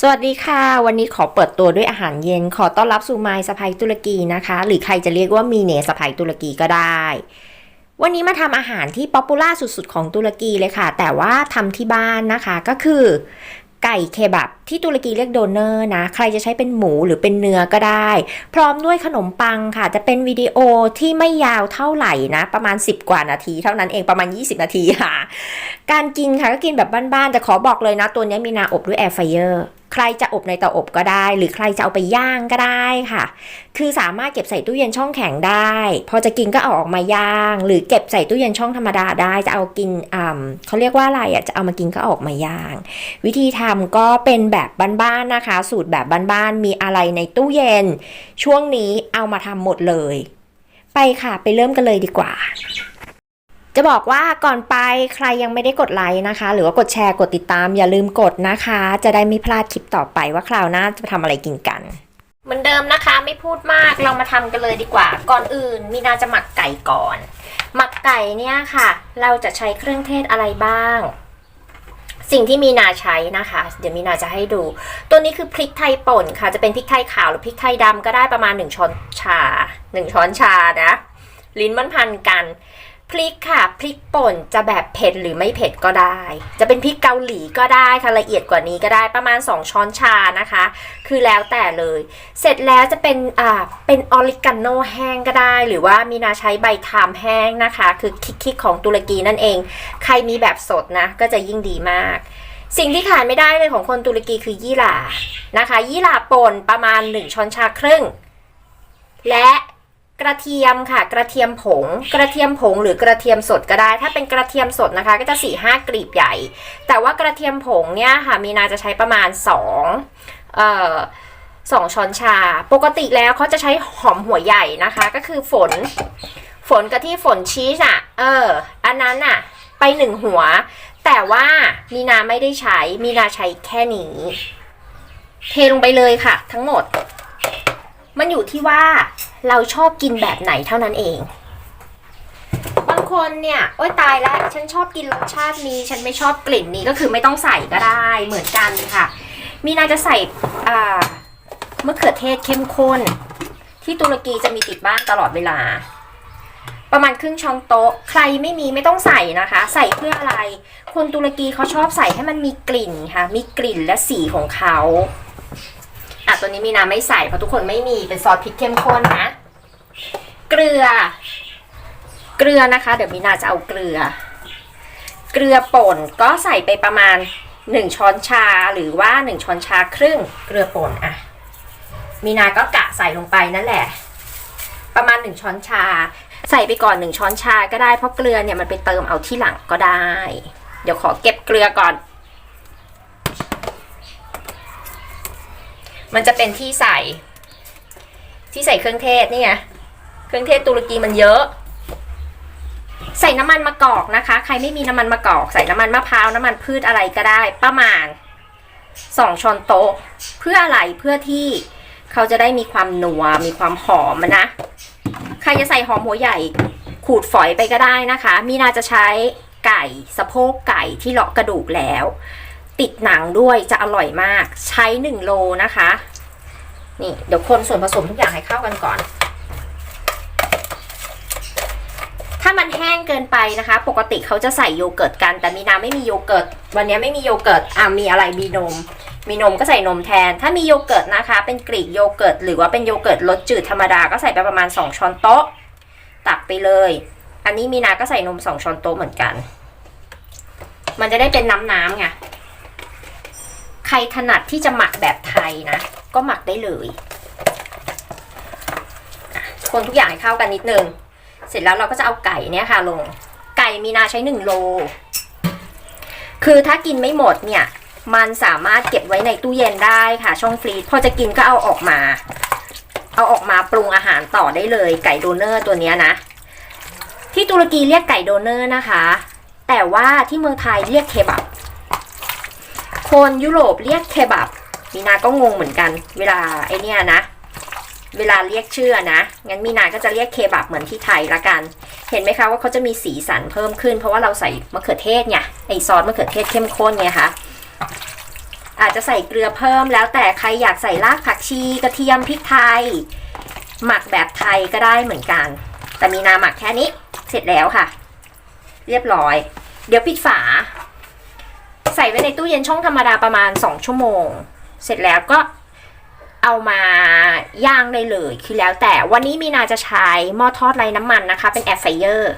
สวัสดีค่ะ วันนี้ขอเปิดตัวด้วยอาหารเย็น ขอต้อนรับสู่ไมล์สะพายตุรกีนะคะ หรือใครจะเรียกว่ามีเนสะพายตุรกีก็ได้ วันนี้มาทำอาหารที่ป๊อปปูล่าสุดๆ ของตุรกีเลยค่ะ แต่ว่าทำที่บ้านนะคะก็คือ ไก่เคบับที่ตุรกีเรียกโดเนอร์นะ ใครจะใช้เป็นหมูหรือเป็นเนื้อก็ได้ พร้อมด้วยขนมปังค่ะ จะเป็นวิดีโอที่ไม่ยาวเท่าไหร่นะ ประมาณ 10 กว่านาที เท่านั้นเองประมาณ 20 นาทีค่ะ การกินค่ะก็กินแบบบ้านๆแต่ขอบอกเลยนะ ตัวนี้มีนาอบด้วยแอร์ไฟเออร์ใครจะอบในเตาอบก็ได้ หรือใครจะเอาไปย่างก็ได้ค่ะ คือสามารถเก็บใส่ตู้เย็นช่องแข็งได้ พอจะกินก็เอาออกมาย่าง หรือเก็บใส่ตู้เย็นช่องธรรมดาได้ จะเอากินอ่าเขาเรียกว่าอะไรอะ จะเอามากินก็อออกมาย่าง วิธีทำก็เป็นแบบบ้านๆนะคะ สูตรแบบบ้านๆ มีอะไรในตู้เย็น ช่วงนี้เอามาทำหมดเลย ไปค่ะ ไปเริ่มกันเลยดีกว่า จะบอกว่าก่อนไปใครยังไม่ได้กดไลค์นะคะ หรือว่ากดแชร์กดติดตามอย่าลืมกดนะคะ จะได้ไม่พลาดคลิปต่อไปว่าคราวหน้าจะทำอะไรกินกัน เหมือนเดิมนะคะไม่พูดมากเรามาทำกันเลยดีกว่า ก่อนอื่นมีนาจะหมักไก่ก่อน หมักไก่เนี่ยค่ะ เราจะใช้เครื่องเทศอะไรบ้าง สิ่งที่มีนาใช้นะคะ เดี๋ยวมีนาจะให้ดู ตัวนี้คือพริกไทยป่นค่ะจะเป็นพริกไทยขาวหรือพริกไทยดำก็ได้ประมาณ 1 ช้อนชา 1 ช้อนชานะลิ้นมันพันกัน พริกค่ะ พริกป่นจะแบบเผ็ดหรือไม่เผ็ดก็ได้ จะเป็นพริกเกาหลีก็ได้ค่ะละเอียดกว่านี้ก็ได้ประมาณ 2 ช้อนชานะคะ คือแล้วแต่เลย เสร็จแล้วจะเป็นอ่าเป็นออริกาโนแห้งก็ได้ หรือว่ามีนาใช้ใบทามแห้งนะคะ คือคิกๆของตุรกีนั่นเอง ใครมีแบบสดนะก็จะยิ่งดีมากสิ่งที่ขาดไม่ได้เลยของคนตุรกีคือยี่หร่านะคะ ยี่หร่าป่นประมาณ 1 ช้อนชาครึ่ง และ กระเทียมค่ะ กระเทียมผง กระเทียมผงหรือกระเทียมสดก็ได้ ถ้าเป็นกระเทียมสดนะคะ ก็จะ4ี่ห้ากลีบใหญ่ แต่ว่ากระเทียมผงเนี่ยค่ะมีนาจะใช้ประมาณ2เอ่อสองช้อนชา ปกติแล้วเขาจะใช้หอมหัวใหญ่นะคะ ก็คือฝน ฝนกับที่ฝนชีสอะเออ อันนั้นอะไปหนึ่งหัว แต่ว่ามีนาไม่ได้ใช้ มีนาใช้แค่นี้ เทลงไปเลยค่ะ ทั้งหมด มันอยู่ที่ว่า เราชอบกินแบบไหนเท่านั้นเอง บางคนเนี่ย โอ๊ยตายแล้ว ฉันชอบกินรสชาตินี้ ฉันไม่ชอบกลิ่นนี้ก็คือไม่ต้องใส่ก็ได้เหมือนกันค่ะ มีนาจะใส่มะเขือเทศเข้มข้น ที่ตุรกีจะมีติดบ้านตลอดเวลา ประมาณครึ่งช้อนโต๊ะ ใครไม่มีไม่ต้องใส่นะคะ ใส่เพื่ออะไร คนตุรกีเขาชอบใส่ให้มันมีกลิ่นค่ะ มีกลิ่นและสีของเขา อะตัวนี้มีนาไม่ใส่เพราะทุกคนไม่มีเป็นซอสพริกเข้มข้นนะ เกลือ เกลือนะคะ เดี๋ยวมีนาจะเอาเกลือ เกลือป่นก็ใส่ไปประมาณ1ช้อนชาหรือว่า1ช้อนชาครึ่งเกลือป่นอะ มีนาก็กะใส่ลงไปนั่นแหละ ประมาณ1ช้อนชา ใส่ไปก่อน1ช้อนชาก็ได้เพราะเกลือเนี่ยมันไปเติมเอาที่หลังก็ได้ เดี๋ยวขอเก็บเกลือก่อน มันจะเป็นที่ใส่ ที่ใส่เครื่องเทศนี่ไงเครื่องเทศตุรกีมันเยอะ ใส่น้ำมันมะกอกนะคะ ใครไม่มีน้ำมันมะกอก ใส่น้ำมันมะพร้าวน้ำมันพืชอะไรก็ได้ประมาณสองช้อนโต๊ะ เพื่ออะไรเพื่อที่เขาจะได้มีความนัวมีความหอมนะ ใครจะใส่หอมหัวใหญ่ขูดฝอยไปก็ได้นะคะ มีนาจะใช้ไก่สะโพกไก่ที่เลาะกระดูกแล้ว ติดหนังด้วยจะอร่อยมาก ใช้1โลนะคะ นี่เดี๋ยวคนส่วนผสมทุกอย่างให้เข้ากันก่อน ถ้ามันแห้งเกินไปนะคะ ปกติเขาจะใส่โยเกิร์ตกัน แต่มีนาไม่มีโยเกิร์ต วันนี้ไม่มีโยเกิร์ต อะมีอะไรมีนม มีนมก็ใส่นมแทน ถ้ามีโยเกิร์ตนะคะ เป็นกรีกโยเกิร์ต หรือว่าเป็นโยเกิร์ตรสจืดธรรมดา ก็ใส่ไปประมาณ 2 ช้อนโต๊ะ ตักไปเลย อันนี้มีนาก็ใส่นม 2 ช้อนโต๊ะเหมือนกัน มันจะได้เป็นน้ำๆไง ใครถนัดที่จะหมักแบบไทยนะ ก็หมักได้เลย คนทุกอย่างให้เข้ากันนิดนึง เสร็จแล้วเราก็จะเอาไก่เนี่ยค่ะลง ไก่มีนาใช้หนึ่งโล คือถ้ากินไม่หมดเนี่ย มันสามารถเก็บไว้ในตู้เย็นได้ค่ะ ช่องฟรีซพอจะกินก็เอาออกมา เอาออกมาปรุงอาหารต่อได้เลย ไก่โดเนอร์ตัวเนี้ยนะ ที่ตุรกีเรียกไก่โดเนอร์นะคะ แต่ว่าที่เมืองไทยเรียกเคบับ คนยุโรปเรียกเคบับมีนาก็งงเหมือนกัน เวลาไอเนี้ยนะ เวลาเรียกชื่อนะ งั้นมีนาก็จะเรียกเคบับเหมือนที่ไทยละกัน เห็นไหมคะว่าเขาจะมีสีสันเพิ่มขึ้น เพราะว่าเราใส่มะเขือเทศไงไอซอสมะเขือเทศเข้มข้นไงคะอาจจะใส่เกลือเพิ่มแล้วแต่ใครอยากใส่รากผักชีกระเทียมพริกไทย หมักแบบไทยก็ได้เหมือนกัน แต่มีนาหมักแค่นี้ เสร็จแล้วค่ะ เรียบร้อย เดี๋ยวปิดฝา ส่ไว้ในตู้เย็นช่องธรรมดาประมาณ 2 ชั่วโมง เสร็จแล้วก็เอามาย่างได้เลย คือแล้วแต่วันนี้มีนาจะใช้หม้อทอดไร้น้ำมันนะคะ เป็นแอร์ไฟเออร์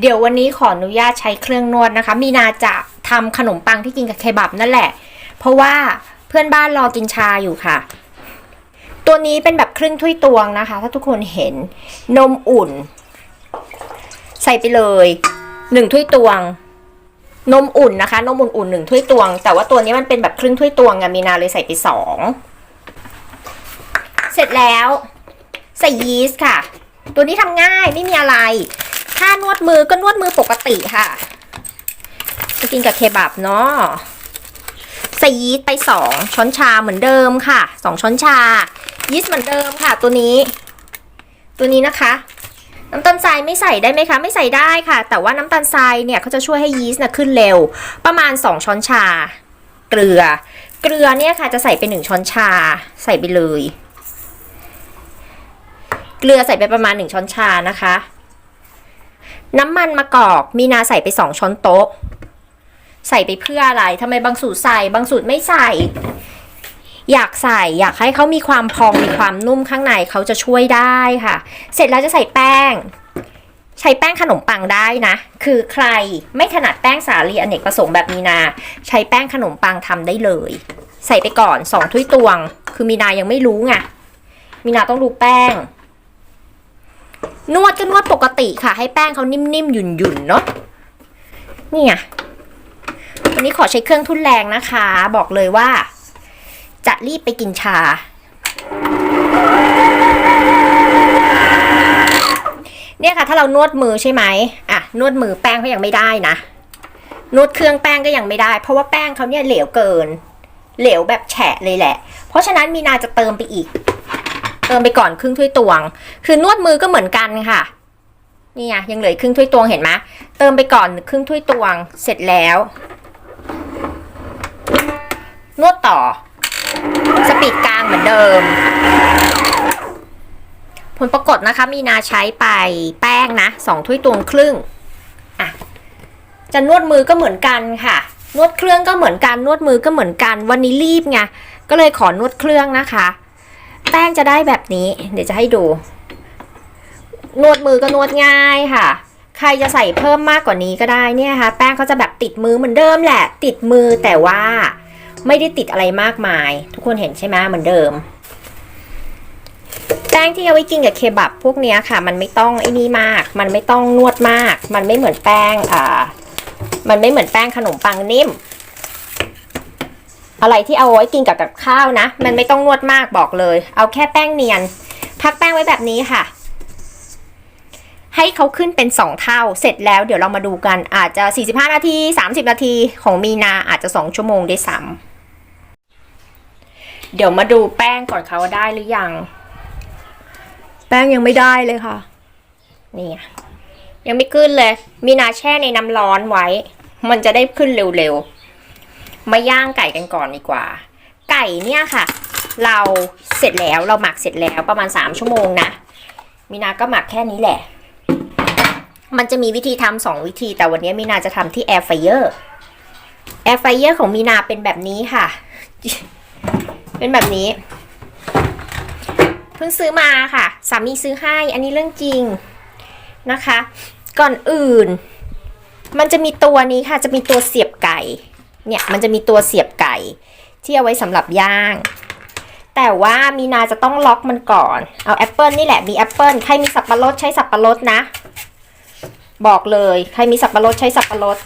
เดี๋ยววันนี้ขออนุญาตใช้เครื่องนวดนะคะ มีนาจะทำขนมปังที่กินกับเคบับนั่นแหละ เพราะว่าเพื่อนบ้านรอกินชาอยู่ค่ะ ตัวนี้เป็นแบบครึ่งถ้วยตวงนะคะ ถ้าทุกคนเห็นนมอุ่น ใส่ไปเลยหนึ่งถ้วยตวง นมอุ่นนะคะ นมอุ่นๆหนึ่งถ้วยตวง แต่ว่าตัวนี้มันเป็นแบบครึ่งถ้วยตวงไงมีนาเลยใส่ไปสองเสร็จแล้วใส่ยีสต์ค่ะ ตัวนี้ทำง่ายไม่มีอะไร ถ้านวดมือก็นวดมือปกติค่ะจะกินกับเคบับเนาะใส่ยีสต์ไปสองช้อนชาเหมือนเดิมค่ะสองช้อนชา ยีสต์เหมือนเดิมค่ะ ตัวนี้ ตัวนี้นะคะ น้ำตาลทรายไม่ใส่ได้ไหมคะ ไม่ใส่ได้ค่ะ แต่ว่าน้ำตาลทรายเนี่ยเขาจะช่วยให้ยีสต์นะขึ้นเร็ว ประมาณ 2 ช้อนชา เกลือ เกลือเนี่ยค่ะจะใส่ไป1ช้อนชา ใส่ไปเลย เกลือใส่ไปประมาณ 1 ช้อนชานะคะ น้ำมันมะกอกมีนาใส่ไป 2 ช้อนโต๊ะ ใส่ไปเพื่ออะไรทำไมบางสูตรใส่บางสูตรไม่ใส่ อยากใส่อยากให้เขามีความพองมีความนุ่มข้างในเขาจะช่วยได้ค่ะ เสร็จแล้วจะใส่แป้ง ใช้แป้งขนมปังได้นะ คือใครไม่ถนัดแป้งสาลีอเนกประสงค์แบบมีนา ใช้แป้งขนมปังทำได้เลย ใส่ไปก่อนสองถ้วยตวง คือมีนายังไม่รู้ไงมีนาต้องดูแป้ง นวดก็นวดปกติค่ะ ให้แป้งเขานิ่มๆหยุ่นๆเนาะเนี่ไงวันนี้ขอใช้เครื่องทุ่นแรงนะคะ บอกเลยว่า รีบไปกินชา เนี่ยค่ะ ถ้าเรานวดมือใช่ไหมอะ นวดมือแป้งเขายังไม่ได้นะ นวดเครื่องแป้งก็ยังไม่ได้ เพราะว่าแป้งเขาเนี่ยเหลวเกิน เหลวแบบแฉะเลยแหละ เพราะฉะนั้นมีนาจะเติมไปอีก เติมไปก่อนครึ่งถ้วยตวง คือนวดมือก็เหมือนกันค่ะนี่ไงยังเหลือครึ่งถ้วยตวงเห็นไหมเติมไปก่อนครึ่งถ้วยตวงเสร็จแล้ว นวดต่อ สปีดกลางเหมือนเดิม ผลปรากฏนะคะ มีนาใช้ไปแป้งนะสองถ้วยตวงครึ่งอะจะนวดมือก็เหมือนกันค่ะ นวดเครื่องก็เหมือนกัน นวดมือก็เหมือนกัน วันนี้รีบไง ก็เลยขอนวดเครื่องนะคะ แป้งจะได้แบบนี้ เดี๋ยวจะให้ดู นวดมือก็นวดง่ายค่ะ ใครจะใส่เพิ่มมากกว่านี้ก็ได้เนี่ยค่ะ แป้งเขาจะแบบติดมือเหมือนเดิมแหละ ติดมือแต่ว่า ไม่ได้ติดอะไรมากมาย ทุกคนเห็นใช่ไหมเหมือนเดิม แป้งที่เอาไว้กินกับเคบับพวกนี้ค่ะ มันไม่ต้องไอ้นี่มาก มันไม่ต้องนวดมาก มันไม่เหมือนแป้งอ่ามันไม่เหมือนแป้งขนมปังนิ่ม อะไรที่เอาไว้กินกับกับข้าวนะ มันไม่ต้องนวดมากบอกเลย เอาแค่แป้งเนียน พักแป้งไว้แบบนี้ค่ะ ให้เขาขึ้นเป็น 2 เท่า เสร็จแล้วเดี๋ยวเรามาดูกันอาจจะ 45 นาที 30 นาทีของมีนาอาจจะ 2 ชั่วโมงได้ซ้ำ เดี๋ยวมาดูแป้งก่อนค่ะว่าได้หรือยัง แป้งยังไม่ได้เลยค่ะ นี่ไงยังไม่ขึ้นเลย มีนาแช่ในน้ำร้อนไว้ มันจะได้ขึ้นเร็วๆ มาย่างไก่กันก่อนดีกว่า ไก่เนี่ยค่ะ เราเสร็จแล้วเราหมักเสร็จแล้วประมาณ 3 ชั่วโมงนะ มีนาก็หมักแค่นี้แหละ มันจะมีวิธีทำสองวิธี แต่วันนี้มีนาจะทำที่แอร์ไฟเออร์แอร์ไฟเออร์ของมีนาเป็นแบบนี้ค่ะ เป็นแบบนี้ เพิ่งซื้อมาค่ะ สามีซื้อให้ อันนี้เรื่องจริงนะคะ ก่อนอื่น มันจะมีตัวนี้ค่ะ จะมีตัวเสียบไก่ เนี่ย มันจะมีตัวเสียบไก่ ที่เอาไว้สำหรับย่าง แต่ว่ามีนาจะต้องล็อกมันก่อน เอาแอปเปิลนี่แหละ มีแอปเปิลใครมีสับปะรดใช้สับปะรดนะ บอกเลย ใครมีสับปะรดใช้สับปะรด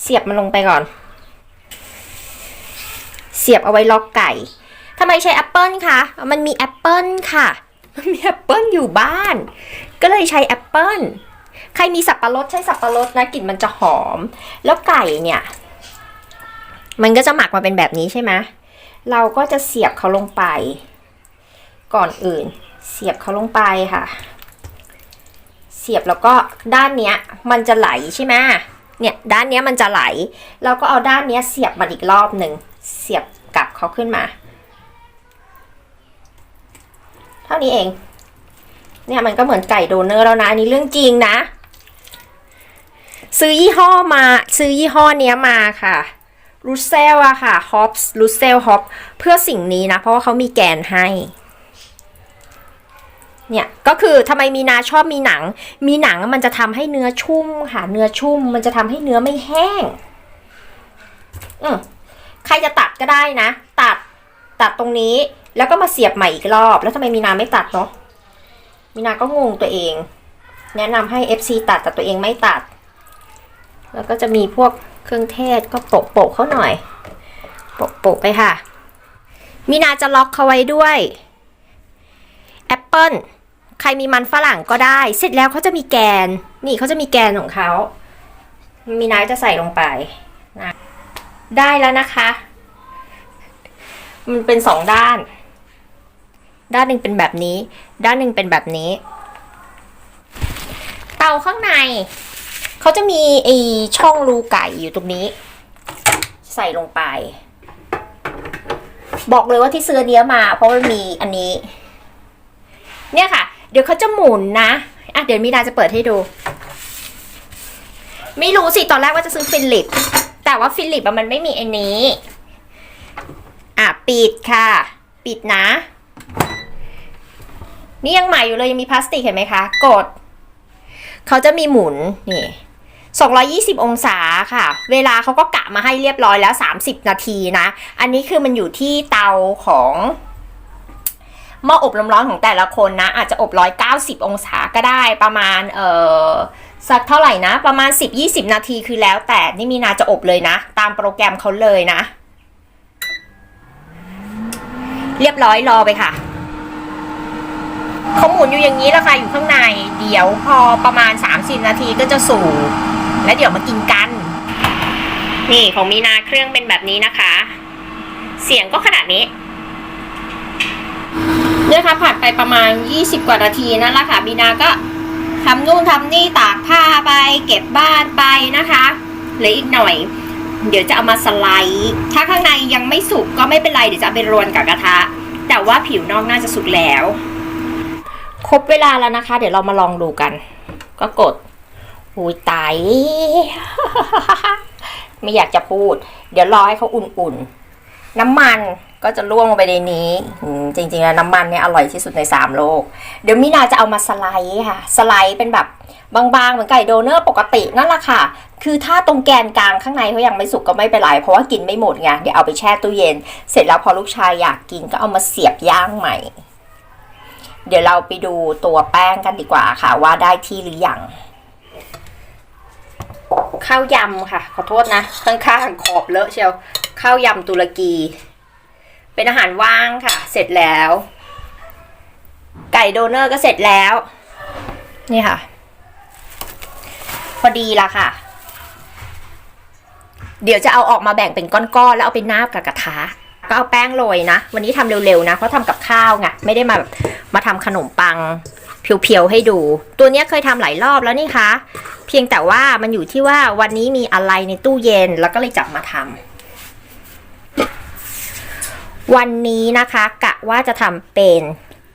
เสียบมันลงไปก่อน เสียบเอาไว้ล็อกไก่ทำไมใช้แอปเปิลคะ มันมีแอปเปิลค่ะ มันมีแอปเปิลอยู่บ้าน ก็เลยใช้แอปเปิลใครมีสับปะรดใช้สับปะรดนะกลิ่นมันจะหอม แล้วไก่เนี่ย มันก็จะหมักมาเป็นแบบนี้ใช่ไหมเราก็จะเสียบเขาลงไป ก่อนอื่น เสียบเขาลงไปค่ะ เสียบแล้วก็ด้านเนี้ย มันจะไหลใช่ไหมเนี่ยด้านเนี้ยมันจะไหล เราก็เอาด้านเนี้ยเสียบมันอีกรอบหนึ่ง เสียบกลับเขาขึ้นมา เท่านี้เอง เนี่ยมันก็เหมือนไก่โดเนอร์แล้วนะ อันนี้เรื่องจริงนะ ซื้อยี่ห้อมา ซื้อยี่ห้อเนี้ยมาค่ะรูเซลอะค่ะฮอปส์รูเซลฮอปเพื่อสิ่งนี้นะ เพราะว่าเขามีแกนให้ เนี่ย ก็คือทำไมมีนาชอบมีหนัง มีหนังมันจะทำให้เนื้อชุ่มค่ะ เนื้อชุ่มมันจะทำให้เนื้อไม่แห้ง อืม ใครจะตัดก็ได้นะ ตัดตัดตรงนี้แล้วก็มาเสียบใหม่อีกรอบ แล้วทำไมมีนาไม่ตัดเนาะมีนาก็งงตัวเอง แนะนำให้ FC ตัดแต่ตัวเองไม่ตัด แล้วก็จะมีพวกเครื่องเทศก็โปะโปะเขาหน่อยโปะโปะไปค่ะ มีนาจะล็อกเขาไว้ด้วยแอปเปิลใครมีมันฝรั่งก็ได้ เสร็จแล้วเขาจะมีแกน นี่เขาจะมีแกนของเขา มีนาจะใส่ลงไป ได้แล้วนะคะ มันเป็นสองด้าน ด้านหนึ่งเป็นแบบนี้ ด้านหนึ่งเป็นแบบนี้ เตาข้างใน เขาจะมีไอช่องรูไก่อยู่ตรงนี้ ใส่ลงไป บอกเลยว่าที่ซื้อเนี้ยมา เพราะมันมีอันนี้ เนี่ยค่ะ เดี๋ยวเขาจะหมุนนะอะเดี๋ยวมีนาจะเปิดให้ดู ไม่รู้สิ ตอนแรกว่าจะซื้อฟิลิป แต่ว่าฟิลิปอะมันไม่มีไอันนี้ อะ ปิดค่ะ ปิดนะ นี่ยังใหม่อยู่เลยยังมีพลาสติกเห็นไหมคะ กด เขาจะมีหมุน นี่220 องศาค่ะ เวลาเขาก็กะมาให้เรียบร้อยแล้ว 30 นาทีนะ อันนี้คือมันอยู่ที่เตาของหม้ออบลมร้อนของแต่ละคนนะ อาจจะอบ 190 องศาก็ได้ประมาณ เอ่อ สักเท่าไหร่นะ ประมาณ 10-20 นาทีคือแล้ว แต่นี่มีนาจะอบเลยนะ ตามโปรแกรมเขาเลยนะ เรียบร้อยรอไปค่ะเขาหมุนอยู่อย่างนี้แหละค่ะอยู่ข้างใน เดี๋ยวพอประมาณ 30 นาทีก็จะสู่แล้วเดี๋ยวมากินกัน นี่ของมีนาเครื่องเป็นแบบนี้นะคะ เสียงก็ขนาดนี้เนี่ยค่ะผ่านไปประมาณ 20 กว่านาทีนั่นแหละค่ะมีนาก็ ทำนู่นทำนี่ตากผ้าไป เก็บบ้านไปนะคะเหลืออีกหน่อย เดี๋ยวจะเอามาสไลด์ถ้าข้างในยังไม่สุกก็ไม่เป็นไร เดี๋ยวจะเอาไปรวนกับกระทะ แต่ว่าผิวนอกน่าจะสุกแล้ว ครบเวลาแล้วนะคะ เดี๋ยวเรามาลองดูกัน ก็กดอุ้ยตายไม่อยากจะพูด เดี๋ยวรอให้เขาอุ่นๆ น้ำมันก็จะล่วงลงไปในนี้ จริงๆแล้วน้ำมันเนี่ยอร่อยที่สุดในสามโลก เดี๋ยวมินาจะเอามาสไลด์ค่ะ สไลด์เป็นแบบบางๆ เหมือนไก่โดเนอร์ปกตินั่นแหละค่ะ คือถ้าตรงแกนกลางข้างในเขายังไม่สุกก็ไม่เป็นไร เพราะว่ากินไม่หมดไง เดี๋ยวเอาไปแช่ตู้เย็น เสร็จแล้วพอลูกชายอยากกินก็เอามาเสียบย่างใหม่ เดี๋ยวเราไปดูตัวแป้งกันดีกว่าค่ะ ว่าได้ที่หรือยังข้าวยำค่ะ ขอโทษนะ ข้างๆขอบเลอะเชียว ข้าวยำตุรกี เป็นอาหารว่างค่ะ เสร็จแล้ว ไก่โดเนอร์ก็เสร็จแล้ว นี่ค่ะ พอดีละค่ะ เดี๋ยวจะเอาออกมาแบ่งเป็นก้อนๆแล้วเอาไปนาบกับกระทะก็เอาแป้งโรยนะ วันนี้ทำเร็วๆนะ เพราะทำกับข้าวไงไม่ได้มาแบบมาทำขนมปังเพียวๆให้ดู ตัวนี้เคยทำหลายรอบแล้วนี่คะ เพียงแต่ว่ามันอยู่ที่ว่าวันนี้มีอะไรในตู้เย็นแล้วก็เลยจับมาทำ วันนี้นะคะกะว่าจะทำเป็น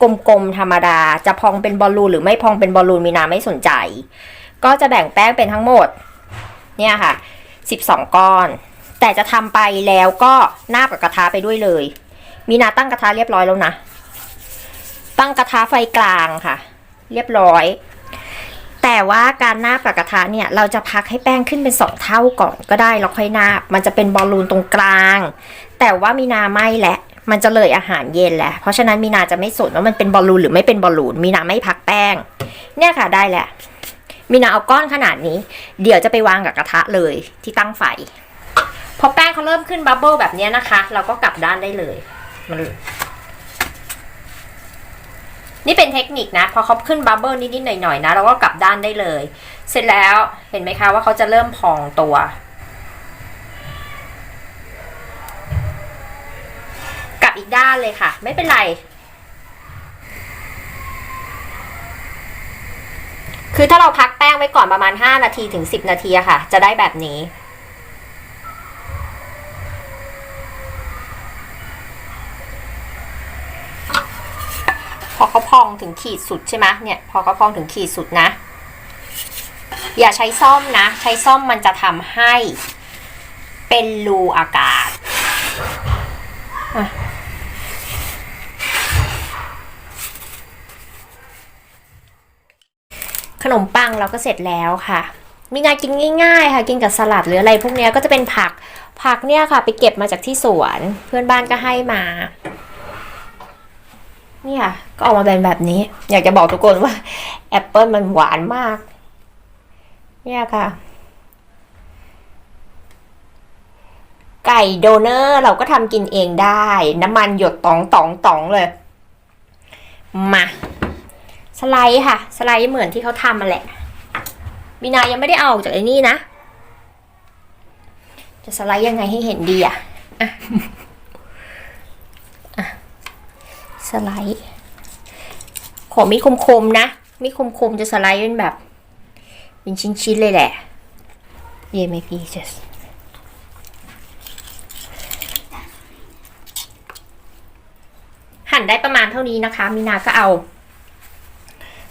กลมๆธรรมดา จะพองเป็นบอลลูนหรือไม่พองเป็นบอลลูนมีนาไม่สนใจ ก็จะแบ่งแป้งเป็นทั้งหมด เนี่ยค่ะ 12 ก้อน แต่จะทำไปแล้วก็นาบกับกระทะไปด้วยเลย มีนาตั้งกระทะเรียบร้อยแล้วนะ ตั้งกระทะไฟกลางค่ะ เรียบร้อย แต่ว่าการนาบกับกระทะเนี่ย เราจะพักให้แป้งขึ้นเป็นสองเท่าก่อนก็ได้แล้วค่อยนาบ มันจะเป็นบอลลูนตรงกลาง แต่ว่ามีนาไม่แหละ มันจะเลยอาหารเย็นแหละเพราะฉะนั้นมีนาจะไม่สนว่ามันเป็นบอลลูนหรือไม่เป็นบอลลูนมีนาไม่พักแป้ง เนี่ยค่ะได้แหละ มีนาเอาก้อนขนาดนี้ เดี๋ยวจะไปวางกับกระทะเลยที่ตั้งไฟพอแป้งเขาเริ่มขึ้นบับเบิลแบบนี้นะคะ เราก็กลับด้านได้เลย มันนี่เป็นเทคนิคนะ พอเขาขึ้นบับเบิลนิดๆหน่อยๆนะ เราก็กลับด้านได้เลย เสร็จแล้วเห็นไหมคะว่าเขาจะเริ่มพองตัว อีกด้านเลยค่ะ ไม่เป็นไร คือถ้าเราพักแป้งไว้ก่อนประมาณ 5 นาทีถึง 10 นาทีอะค่ะ จะได้แบบนี้พอเขาพองถึงขีดสุดใช่ไหมเนี่ย พอเขาพองถึงขีดสุดนะ อย่าใช้ซ่อมนะ ใช้ซ่อมมันจะทำให้เป็นรูอากาศอะข นมปังเราก็เสร็จแล้วค่ะ มีงานกินง่าย ๆ ค่ะ กินกับสลัดหรืออะไรพวกนี้ก็จะเป็นผักผักเนี่ยค่ะไปเก็บมาจากที่สวนเพื่อนบ้านก็ให้มาเนี่ยก็ออกมาเป็นแบบนี้ อยากจะบอกทุกคนว่าแอปเปิลมันหวานมาก เนี่ยค่ะ ไก่โดเนอร์เราก็ทำกินเองได้ น้ำมันหยดตองตองตองเลย มา สไลด์ค่ะ สไลด์เหมือนที่เขาทำมาแหละบีนายังไม่ได้เอาออกจากไอ้นี่นะ จะสไลด์ยังไงให้เห็นดีอะอะอะสไลด์ขอมีคมๆนะ มีคมๆจะสไลด์เป็นแบบเป็นชิ้นๆเลยแหละเย่ไม่พี่ just หั่นได้ประมาณเท่านี้นะคะมีนาก็เอา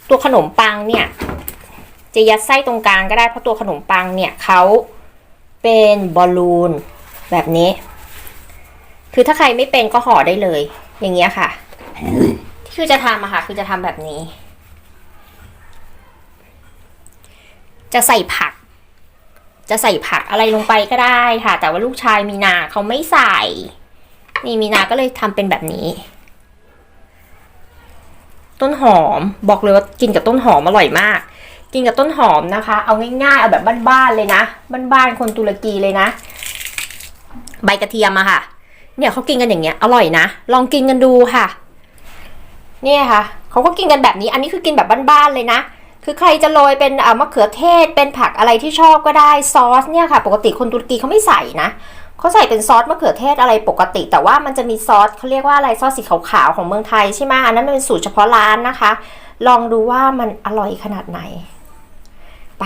ตัวขนมปังเนี่ย จะยัดไส้ตรงกลางก็ได้เพราะตัวขนมปังเนี่ยเขาเป็นบอลลูนแบบนี้ คือถ้าใครไม่เป็นก็ห่อได้เลย อย่างเงี้ยค่ะ ที่คือจะทำอะค่ะ คือจะทำแบบนี้ จะใส่ผัก จะใส่ผักอะไรลงไปก็ได้ค่ะ แต่ว่าลูกชายมีนาเขาไม่ใส่ นี่มีนาก็เลยทำเป็นแบบนี้ ต้นหอม บอกเลยว่ากินกับต้นหอมอร่อยมาก กินกับต้นหอมนะคะ เอาง่ายๆเอาแบบบ้านๆเลยนะบ้านๆคนตุรกีเลยนะ ใบกระเทียมอะค่ะ เนี่ยเขากินกันอย่างเงี้ยอร่อยนะ ลองกินกันดูค่ะ เนี่ยค่ะเขาก็กินกันแบบนี้อันนี้คือกินแบบบ้านๆเลยนะคือใครจะโรยเป็นมะเขือเทศเป็นผักอะไรที่ชอบก็ได้ซอสเนี่ยค่ะ ปกติคนตุรกีเขาไม่ใส่นะ เขาใส่เป็นซอสมะเขือเทศอะไรปกติ แต่ว่ามันจะมีซอสเขาเรียกว่าอะไรซอสสีขาวๆของเมืองไทยใช่ไหมอันนั้นเป็นสูตรเฉพาะร้านนะคะ ลองดูว่ามันอร่อยขนาดไหนไป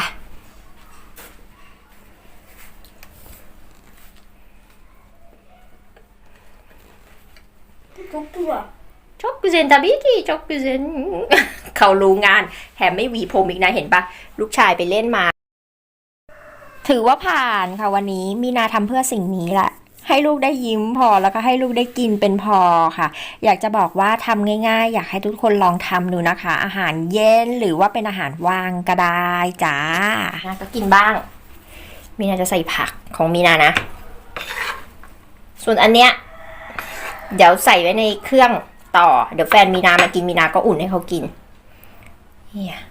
Çok güzel. çok güzel tabii ki çok güzel เขารู้งานแถมไม่หวีผมอีกนะเห็นปะลูกชายไปเล่นมา ถือว่าผ่านค่ะวันนี้มีนาทำเพื่อสิ่งนี้แหละให้ลูกได้ยิ้มพอแล้วก็ให้ลูกได้กินเป็นพอค่ะ อยากจะบอกว่าทำง่าย ๆ อยากให้ทุกคนลองทำดูนะคะ อาหารเย็นหรือว่าเป็นอาหารว่างก็ได้จ้านะก็กินบ้าง มีนาจะใส่ผักของมีนานะ ส่วนอันเนี้ยเดี๋ยวใส่ไว้ในเครื่องต่อ เดี๋ยวแฟนมีนามากินมีนาก็อุ่นให้เขากินเนี่ย